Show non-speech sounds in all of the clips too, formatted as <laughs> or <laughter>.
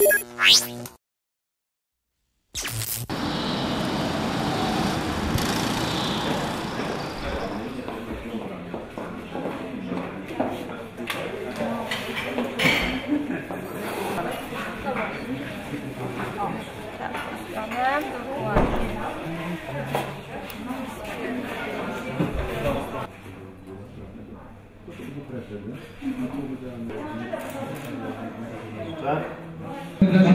razie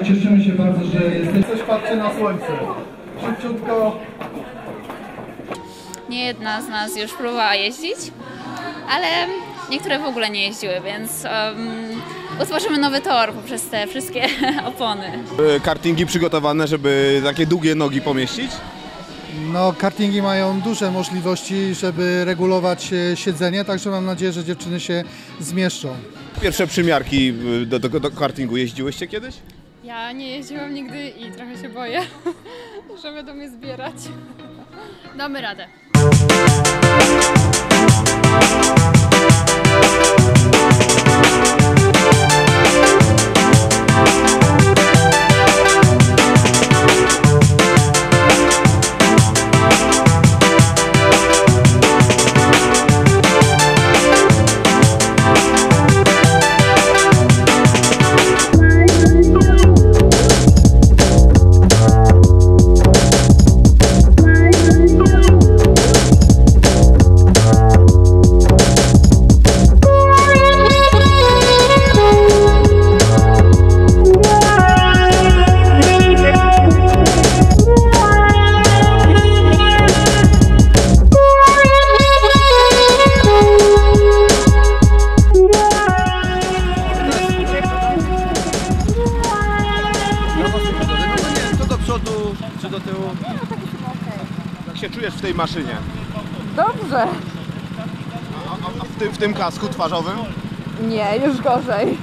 cieszymy się bardzo, że jesteś. Coś patrzy na słońce. Szybciutko. Nie jedna z nas już próbowała jeździć, ale niektóre w ogóle nie jeździły, więc um, utworzymy nowy tor poprzez te wszystkie <laughs> opony. Kartingi przygotowane, żeby takie długie nogi pomieścić? No, kartingi mają duże możliwości, żeby regulować e, siedzenie, także mam nadzieję, że dziewczyny się zmieszczą. Pierwsze przymiarki y, do, do, do kartingu jeździłyście kiedyś? Ja nie jeździłam nigdy i trochę się boję, <laughs> że będą mnie zbierać. <laughs> Damy radę. Czujesz w tej maszynie? Dobrze. A, a, w, tym, w tym kasku twarzowym? Nie, już gorzej.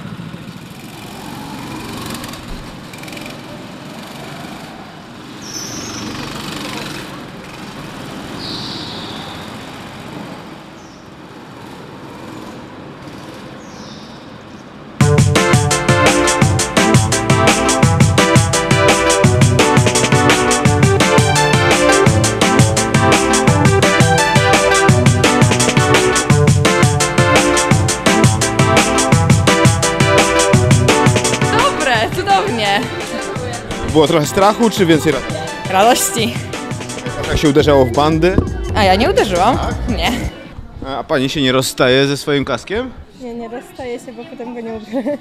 Było trochę strachu czy więcej radości? Radości. Jak się uderzało w bandy? A ja nie uderzyłam? Nie. A pani się nie rozstaje ze swoim kaskiem? Nie, nie rozstaję się, bo potem go nie ubiorę.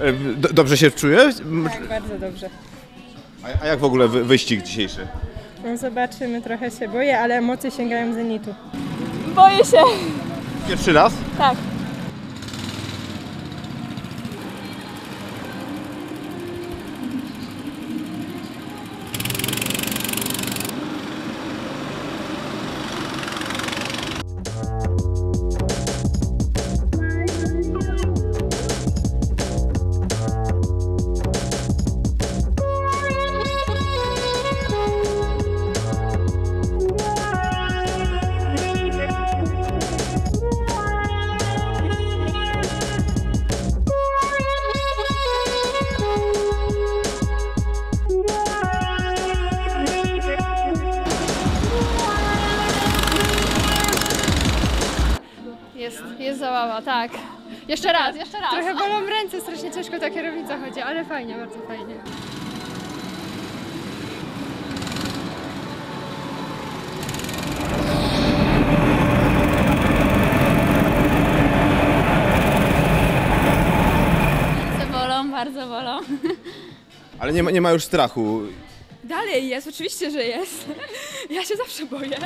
E, Dobrze się czuje? Tak, bardzo dobrze. A, a jak w ogóle wy, wyścig dzisiejszy? No zobaczymy, trochę się boję, ale emocje sięgają zenitu. Boję się. Pierwszy raz? Tak. Jest, jest zabawa, tak. Jeszcze raz, jeszcze raz. Trochę bolą ręce, strasznie ciężko ta kierownica chodzi, ale fajnie, bardzo fajnie. Ręce bolą, bardzo bolą. Ale nie ma, nie ma już strachu. Dalej jest, oczywiście, że jest. Ja się zawsze boję.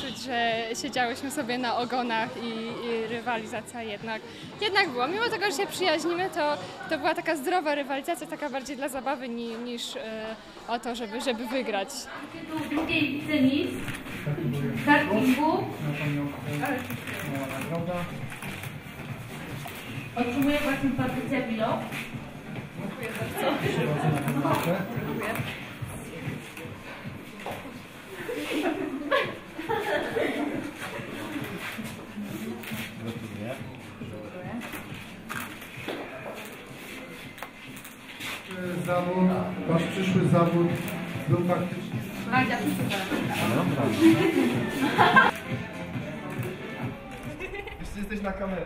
Czuć, że siedziałyśmy sobie na ogonach i, i rywalizacja jednak, jednak była. Mimo tego, że się przyjaźnimy, to, to była taka zdrowa rywalizacja, taka bardziej dla zabawy ni, niż e, o to, żeby, żeby wygrać. tytuł drugiej kartingu otrzymuje właśnie Patrycja Bilo. Zawód, wasz przyszły zawód był faktycznie... Jeszcze jesteś na kamerę.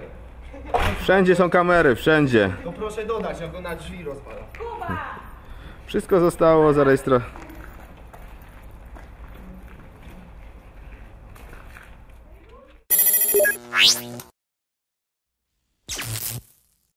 Wszędzie są kamery, wszędzie. To proszę dodać, jak go na drzwi rozwala. Wszystko zostało zarejestrowane.